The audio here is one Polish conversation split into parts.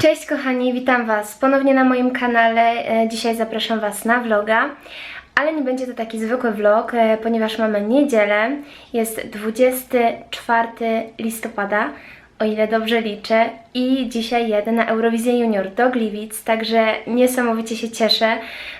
Cześć kochani, witam Was ponownie na moim kanale. E, Dzisiaj zapraszam Was na vloga, ale nie będzie to taki zwykły vlog, e, ponieważ mamy niedzielę. Jest 24 listopada, o ile dobrze liczę, i dzisiaj jadę na Eurowizję Junior do Gliwic, także niesamowicie się cieszę.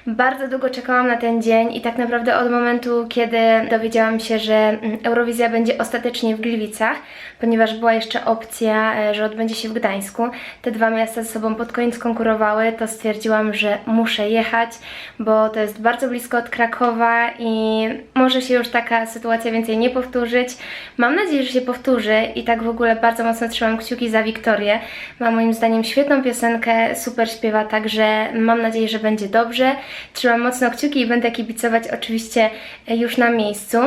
Bardzo długo czekałam na ten dzień i tak naprawdę od momentu, kiedy dowiedziałam się, że mm, Eurowizja będzie ostatecznie w Gliwicach, ponieważ była jeszcze opcja, e, że odbędzie się w Gdańsku. Te dwa miasta ze sobą pod koniec konkurowały, to stwierdziłam, że muszę jechać, bo to jest bardzo blisko od Krakowa i może się już taka sytuacja więcej nie powtórzyć. Mam nadzieję, że się powtórzy i tak w ogóle bardzo mocno trzymam kciuki za Wiktorię. Ma moim zdaniem świetną piosenkę, super śpiewa, także mam nadzieję, że będzie dobrze. Trzymam mocno kciuki i będę kibicować oczywiście e, już na miejscu.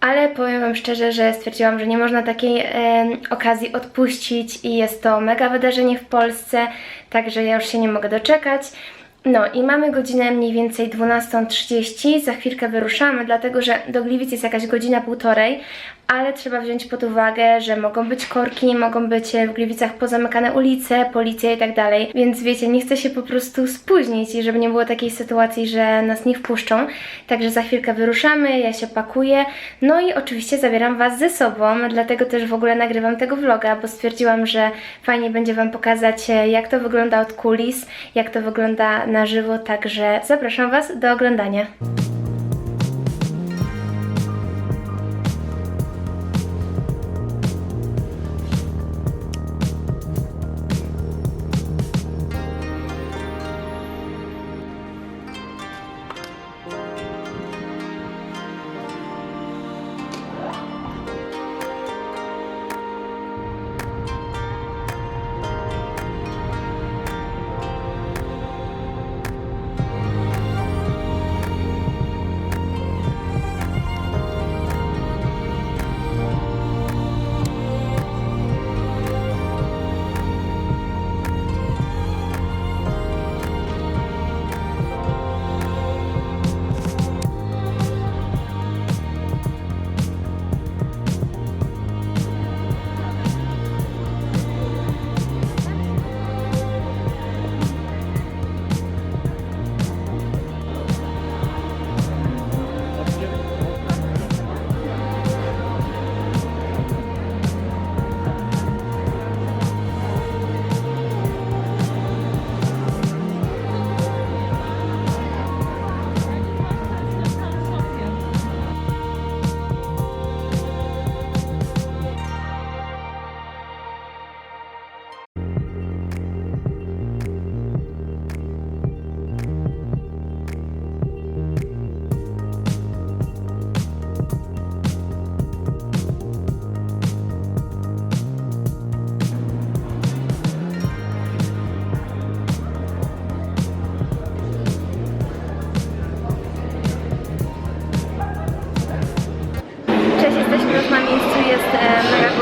Ale powiem Wam szczerze, że stwierdziłam, że nie można takiej okazji odpuścić i jest to mega wydarzenie w Polsce, także ja już się nie mogę doczekać. No i mamy godzinę mniej więcej 12.30, za chwilkę wyruszamy, dlatego że do Gliwic jest jakaś godzina półtorej, ale trzeba wziąć pod uwagę, że mogą być korki, mogą być w Gliwicach pozamykane ulice, policja i tak dalej, więc wiecie, nie chcę się po prostu spóźnić i żeby nie było takiej sytuacji, że nas nie wpuszczą. Także za chwilkę wyruszamy, ja się pakuję, no i oczywiście zabieram Was ze sobą, dlatego też w ogóle nagrywam tego vloga, bo stwierdziłam, że fajnie będzie Wam pokazać, e, jak to wygląda od kulis, jak to wygląda na żywo, także zapraszam Was do oglądania.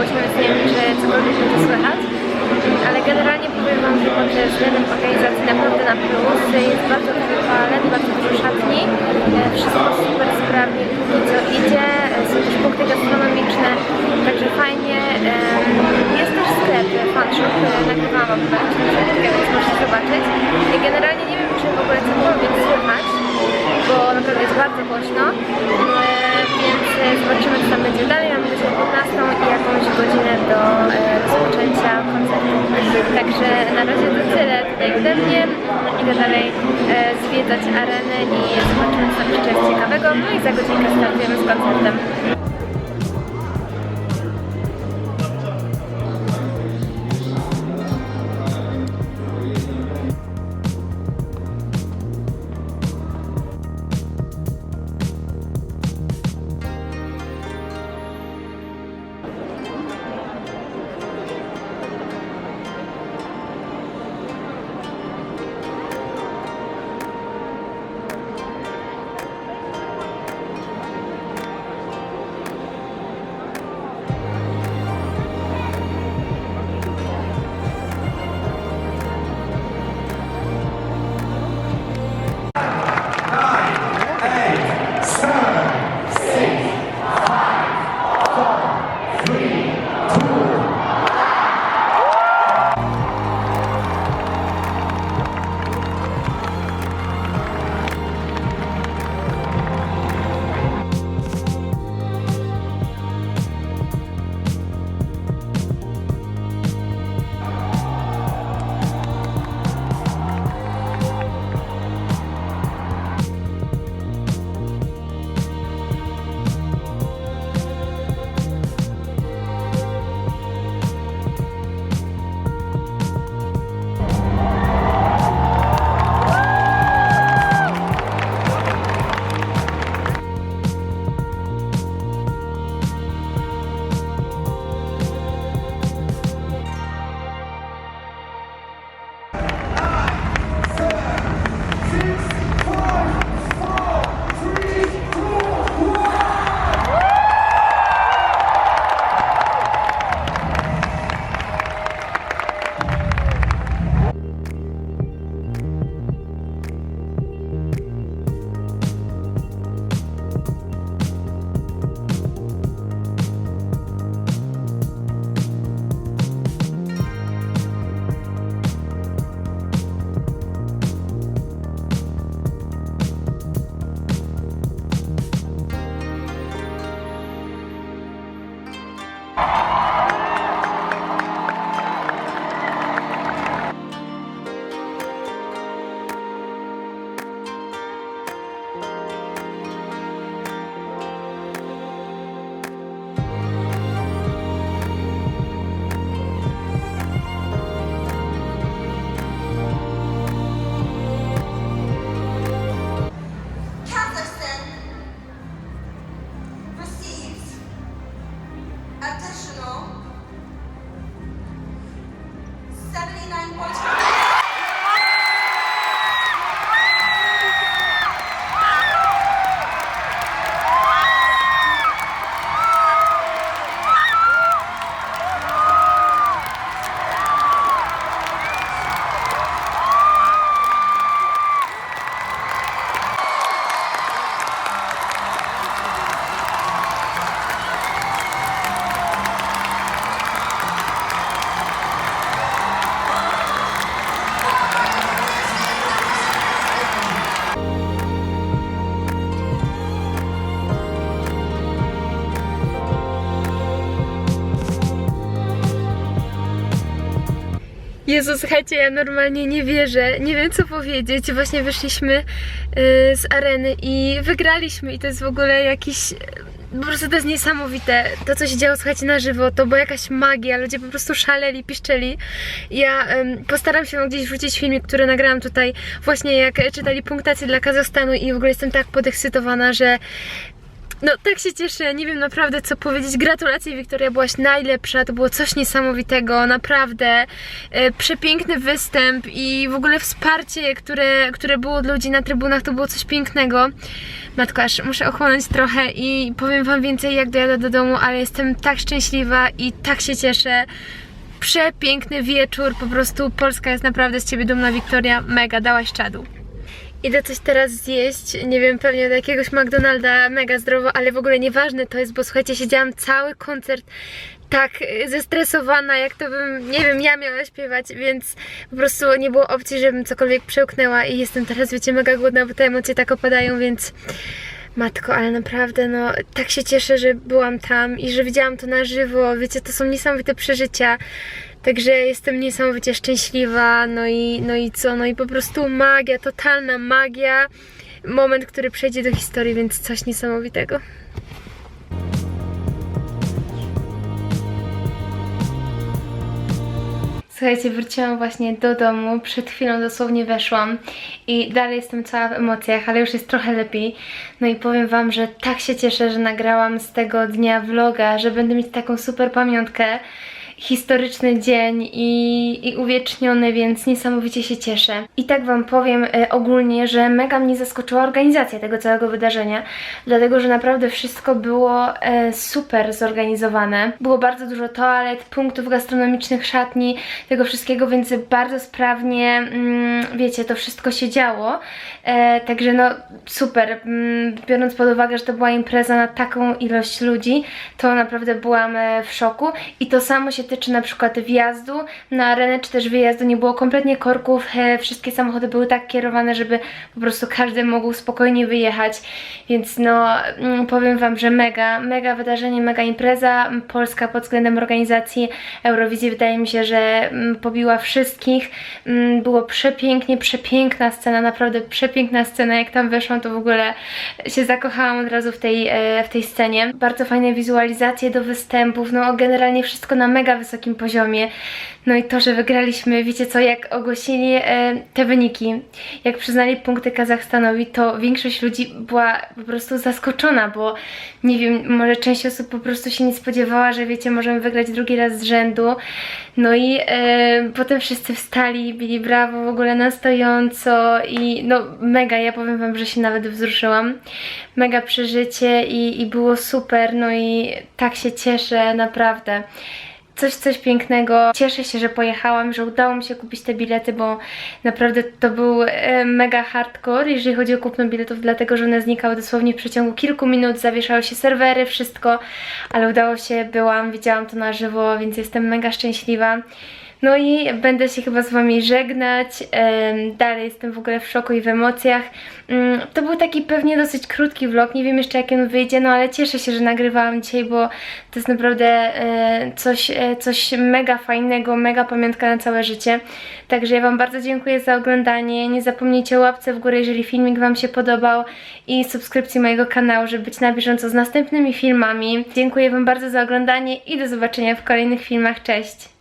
Głośno, więc nie wiem, czy cokolwiek będzie słychać. Ale generalnie powiem Wam, że pod względem organizacji naprawdę na plus. Jest bardzo dużo toalet, bardzo dużo szatni. E, wszystko super sprawnie, póki co idzie. E, Są też punkty gastronomiczne, także fajnie. E, Jest też sklep, fan shop, nagrywałam Wam więc możecie zobaczyć. I generalnie nie wiem, czy w ogóle cokolwiek słychać, bo naprawdę jest bardzo głośno. E, Więc e, zobaczymy, co tam będzie dalej. Mamy godzinę 15 i jakąś godzinę do e, rozpoczęcia koncertu. Także na razie to tyle tutaj ode mnie. Idę dalej e, arenę i zobaczymy, co tam jeszcze jest ciekawego. No i za godzinkę startujemy z koncertem. Jezu, słuchajcie, ja normalnie nie wierzę, nie wiem co powiedzieć. Właśnie wyszliśmy y, z areny i wygraliśmy i to jest w ogóle jakiś... Po prostu to jest niesamowite. To, co się działo, słuchajcie, na żywo, to była jakaś magia. Ludzie po prostu szaleli, piszczeli. Ja postaram się gdzieś wrzucić filmik, który nagrałam tutaj właśnie jak czytali punktację dla Kazachstanu i w ogóle jestem tak podekscytowana, że no tak się cieszę, nie wiem naprawdę co powiedzieć. Gratulacje Wiktoria, byłaś najlepsza, to było coś niesamowitego, naprawdę. E, przepiękny występ i w ogóle wsparcie, które, które było od ludzi na trybunach, to było coś pięknego. Matko, aż muszę ochłonąć trochę i powiem wam więcej jak dojadę do domu, ale jestem tak szczęśliwa i tak się cieszę. Przepiękny wieczór, po prostu Polska jest naprawdę z ciebie dumna, Wiktoria, mega, dałaś czadu. Idę coś teraz zjeść, nie wiem, pewnie do jakiegoś McDonalda, mega zdrowo, ale w ogóle nieważne to jest, bo słuchajcie, siedziałam cały koncert tak y, zestresowana, jak to bym, nie wiem, ja miała śpiewać, więc po prostu nie było opcji, żebym cokolwiek przełknęła i jestem teraz, wiecie, mega głodna, bo te emocje tak opadają, więc matko, ale naprawdę, no, tak się cieszę, że byłam tam i że widziałam to na żywo, wiecie, to są niesamowite przeżycia. Także jestem niesamowicie szczęśliwa, no i, no i co, no i po prostu magia, totalna magia. Moment, który przejdzie do historii, więc coś niesamowitego. Słuchajcie, wróciłam właśnie do domu, przed chwilą dosłownie weszłam i dalej jestem cała w emocjach, ale już jest trochę lepiej. No i powiem Wam, że tak się cieszę, że nagrałam z tego dnia vloga, że będę mieć taką super pamiątkę historyczny dzień i, i uwieczniony, więc niesamowicie się cieszę. I tak Wam powiem e, ogólnie, że mega mnie zaskoczyła organizacja tego całego wydarzenia, dlatego że naprawdę wszystko było e, super zorganizowane. Było bardzo dużo toalet, punktów gastronomicznych, szatni, tego wszystkiego, więc bardzo sprawnie, mm, wiecie, to wszystko się działo. E, także no super, mm, biorąc pod uwagę, że to była impreza na taką ilość ludzi, to naprawdę byłam e, w szoku i to samo się tyczy na przykład wjazdu na arenę, czy też wyjazdu, nie było kompletnie korków, e, wszystkie samochody były tak kierowane, żeby po prostu każdy mógł spokojnie wyjechać, więc no mm, powiem Wam, że mega, mega wydarzenie, mega impreza, Polska pod względem organizacji Eurowizji. Wydaje mi się, że mm, pobiła wszystkich, Mm, było przepięknie, przepiękna scena, naprawdę przepiękna scena, jak tam weszłam to w ogóle się zakochałam od razu w tej, e, w tej scenie. Bardzo fajne wizualizacje do występów, no generalnie wszystko na mega wysokim poziomie. No i to, że wygraliśmy, wiecie co, jak ogłosili e, te wyniki, jak przyznali punkty Kazachstanowi, to większość ludzi była po prostu zaskoczona, bo nie wiem, może część osób po prostu się nie spodziewała, że wiecie, możemy wygrać drugi raz z rzędu. No i e, potem wszyscy wstali, bili brawo w ogóle na stojąco i no mega, ja powiem wam, że się nawet wzruszyłam. Mega przeżycie i, i było super, no i tak się cieszę, naprawdę coś, coś pięknego. Cieszę się, że pojechałam, że udało mi się kupić te bilety, bo naprawdę to był e, mega hardcore, jeżeli chodzi o kupno biletów, dlatego, że one znikały dosłownie w przeciągu kilku minut, zawieszały się serwery, wszystko, ale udało się, byłam, widziałam to na żywo, więc jestem mega szczęśliwa. No i będę się chyba z Wami żegnać. Dalej jestem w ogóle w szoku i w emocjach. Mm, To był taki pewnie dosyć krótki vlog. Nie wiem jeszcze jak on wyjdzie, no ale cieszę się, że nagrywałam dzisiaj, bo to jest naprawdę e, coś, e, coś mega fajnego, mega pamiątka na całe życie. Także ja Wam bardzo dziękuję za oglądanie. Nie zapomnijcie o łapce w górę, jeżeli filmik Wam się podobał i subskrypcji mojego kanału, żeby być na bieżąco z następnymi filmami. Dziękuję Wam bardzo za oglądanie i do zobaczenia w kolejnych filmach. Cześć!